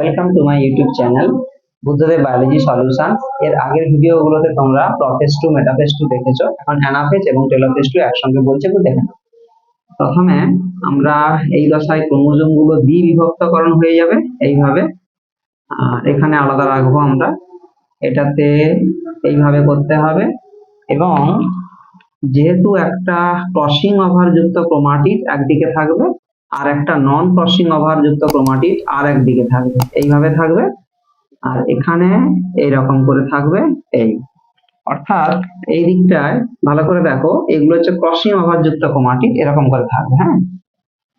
Welcome to my YouTube channel Buddhadeb biology solution এর আগের ভিডিওগুলোতে তোমরা প্রফেস টু মেটাফেস টু দেখেছ। এখন অ্যানাফেজ এবং টেলোফেজ টু একসঙ্গে বলছে, একটু দেখে প্রথমে আমরা এই দশায় ক্রোমোজোমগুলো বিভক্তকরণ হয়ে যাবে এইভাবে। আর এখানে আলাদা রাখব আমরা। এটাতে এইভাবে করতে হবে। এবং যেহেতু একটা ক্রসিং ওভার যুক্ত ক্রোমাটিড একদিকে থাকবে আর একটা নন ক্রসিং ওভার যুক্ত ক্রোমাটিড আর একদিকে থাকবে। এইভাবে থাকবে আর এখানে এইরকম করে থাকবে এই। অর্থাৎ এই দিকটায় ভালো করে দেখো, এগুলো হচ্ছে ক্রসিং ওভার যুক্ত ক্রোমাটিড এরকম করে থাকবে হ্যাঁ?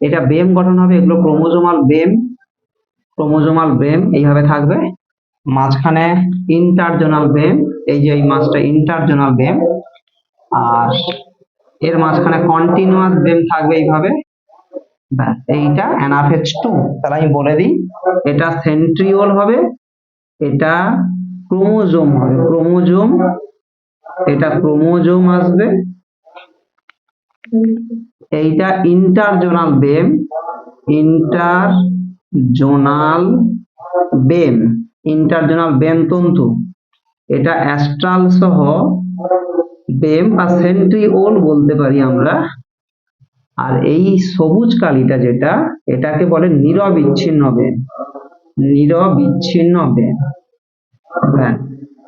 এটা বেম গঠন হবে, এগুলো ক্রোমোজোমাল বেম ক্রোমোজোমাল বেম, এইভাবে থাকবে। মাঝখানে ইন্টারজোনাল বেম, এই যে এই মাছটা ইন্টারজোনাল বেম, আর এর মাঝখানে কন্টিনিউয়াস বেম থাকবে এইভাবে। ব্যাস, এইটা অ্যানাফেজ টু তাহলে আমি বলে দিই, এটা সেন্ট্রিওল হবে, এটা ক্রোমোজোম হবে। ক্রোমোজোম এটা ক্রোমোজোম আসবে। এইটা interzonal beam interzonal beam interzonal beam তন্তু। এটা অ্যাস্ট্রাল সহ বেম বা সেন্ট্রিওল বলতে পারি আমরা। আর এই সবুজ কালিটা যেটা, এটাকে বলে নিরবিচ্ছিন্ন বেম নিরবিচ্ছিন্ন বেম হ্যাঁ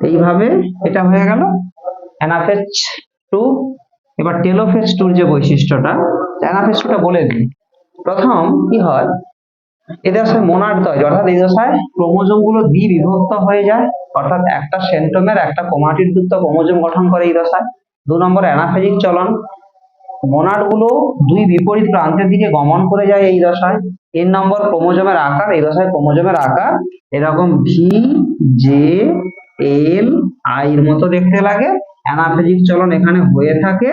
এইভাবে এটা হয়ে গেল। অ্যানাফেজ টু, এবার টেলোফেজ টুর যে বৈশিষ্ট্যটা অ্যানাফেজ টুটা বলে দিই। প্রথম কি হয়? এদের দশায় মোনাড তৈরি অর্থাৎ এই দশায় ক্রোমোজোমগুলো দ্বি বিভক্ত হয়ে যায়। অর্থাৎ একটা সেন্টমের একটা ক্রোমাটিড যুক্ত ক্রোমোজোম গঠন করে এই দশায়। দু নম্বর অ্যানাফেজিক চলন। মোনাডগুলো দুই বিপরীত প্রান্তের দিকে গমন করে যায় এই দশায়। তিন নম্বর ক্রোমোজোমের আকার, এই দশায় ক্রোমোজোমের আকার এরকম ভি জে এল আই এর মতো দেখতে লাগে। অ্যানাফেজিক চলন এখানে হয়ে থাকে,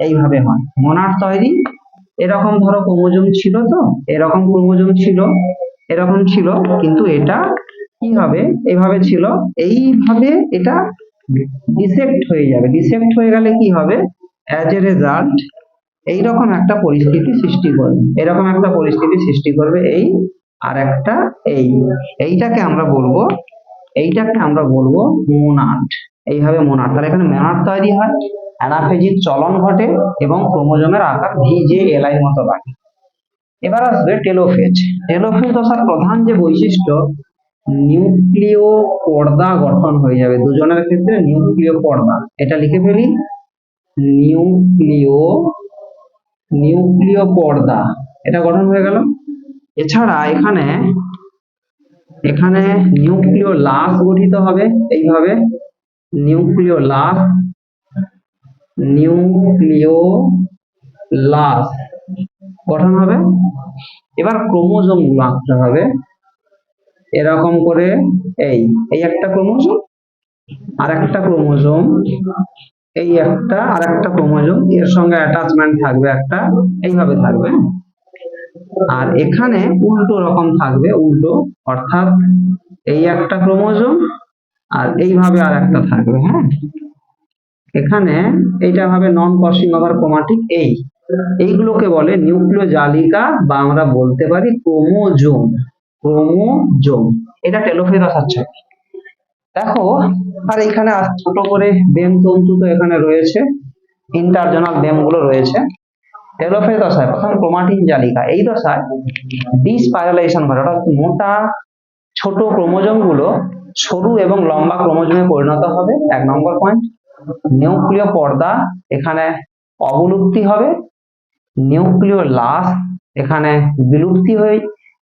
এইভাবে হয়। মোনাড তৈরি, এরকম ধরো ক্রোমোজোম ছিল তো? এরকম ক্রোমোজোম ছিল, এরকম ছিল, কিন্তু এটা কি হবে? এভাবে ছিল, এইভাবে এটা ডিসেক্ট হয়ে যাবে। ডিসেক্ট হয়ে গেলে কি হবে? অ্যাজ এ রেজাল্ট এইরকম একটা পরিস্থিতি সৃষ্টি করবে। এরকম একটা পরিস্থিতি সৃষ্টি করবে এই আর একটা এই। এইটাকে আমরা বলব, এইটাকে আমরা বলব মোনাট এইভাবে মোনাট তাহলে এখানে মোনাট তৈরি হয়। অ্যানাফেজিক চলন ঘটে এবং ক্রোমোজোমের আকার ভি জে এল আই মতো লাগে এবার আসবে টেলোফেজ। টেলোফেজ দশার প্রধান যে বৈশিষ্ট্য, নিউক্লিয় পর্দা গঠন হয়ে যাবে। দুজনের ক্ষেত্রে নিউক্লিয় পর্দা। এটা লিখে ফেলি। নিউক্লিয় নিউক্লিয় পর্দা, এটা গঠন হয়ে গেল। এছাড়া এখানে এখানে নিউক্লিয় লাস গঠিত হবে, এইভাবে। নিউক্লিয় লাস নিউক্লিয় লাস গঠন হবে। এবার ক্রোমোজোমগুলো আঁকতে হবে। এরকম করে, এই এই একটা ক্রোমোজোম আর একটা ক্রোমোজোম। এই একটা আর একটা ক্রোমোজোম, এর সঙ্গে অ্যাটাচমেন্ট থাকবে একটা, এইভাবে থাকবে আর এখানে উল্টো রকম থাকবে, উল্টো, অর্থাৎ এই একটা ক্রোমোজোম আর এইভাবে আর একটা থাকবে হ্যাঁ? এখানে এইটা হবে নন ক্রসিং ওভার ক্রোমাটিক এই। এইগুলোকে বলে নিউক্লিয় জালিকা বা আমরা বলতে পারি ক্রোমোজোম ক্রোমোজোম। এটা আসার ছবি দেখো, আর এখানে ছোট করে বেম তন্তু তো এখানে রয়েছে। ইন্টারজোনাল বেমগুলো রয়েছে। টেলোফেজ দশায় প্রথম ক্রোমাটিন জালিকা। এই দশায় ডিস্পাইরালাইজেশন ঘটে। অর্থাৎ মোটা, ছোট ক্রোমোজোমগুলো সরু এবং লম্বা ক্রোমোজোমে পরিণত হবে। এক নম্বর পয়েন্ট নিউক্লিয় পর্দা এখানে অবলুপ্তি হবে। নিউক্লিয় লাশ এখানে বিলুপ্তি হয়ে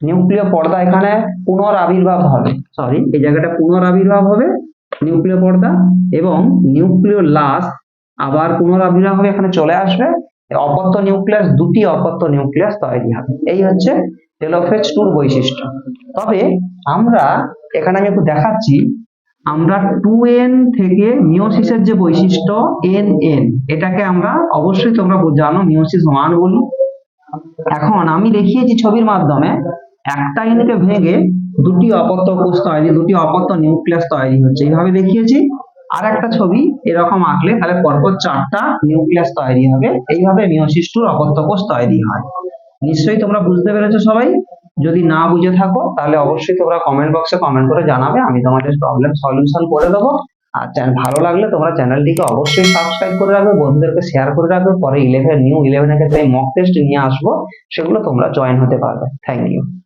নিউক্লিয় পর্দা এখানে পুনরাবির্ভাব হবে। সরি এই জায়গাটা পুনরাবির্ভাব হবে, নিউক্লিয় পর্দা এবং নিউক্লিয় লাস আবার পুনরাবির্ভাব হবে, এখানে চলে আসবে। অপত্য নিউক্লিয়াস, দুটি অপত্য নিউক্লিয়াস তৈরি হবে। এই হচ্ছে টেলোফেজ টুর বৈশিষ্ট্য। তবে আমরা, এখানে আমি একটু দেখাচ্ছি, আমরা টু এন থেকে মিওসিসের যে বৈশিষ্ট্য, এন এন, এটাকে আমরা অবশ্যই তোমরা জানো মিওসিস ওয়ান বলি এখন আমি দেখিয়েছি ছবির মাধ্যমে একটা ইউনিটে ভেঙে দুটি অপত্য কোষ তৈরি দুটি অপত্য নিউক্লিয়াস তৈরি হচ্ছে। এইভাবে দেখিয়েছি। আর একটা ছবি, এরকম আঁকলে তাহলে পরপর চারটা নিউক্লিয়াস তৈরি হবে। এইভাবে মিওসিস টুর অপত্য কোষ তৈরি হয়। নিশ্চয়ই তোমরা বুঝতে পেরেছ সবাই? যদি না বুঝে থাকো, তাহলে অবশ্যই তোমরা কমেন্ট বক্সে কমেন্ট করে জানাবে, আমি তোমাদের প্রবলেম সলিউশন করে দেবো। আর ভালো লাগলে তোমরা চ্যানেলটিকে অবশ্যই সাবস্ক্রাইব করে রাখবে, বন্ধুদেরকে শেয়ার করে রাখবে। পরে ইলেভেন নিউ ইলেভেনের ক্ষেত্রে মক টেস্ট নিয়ে আসব, সেগুলো তোমরা জয়েন হতে পারবে। Thank you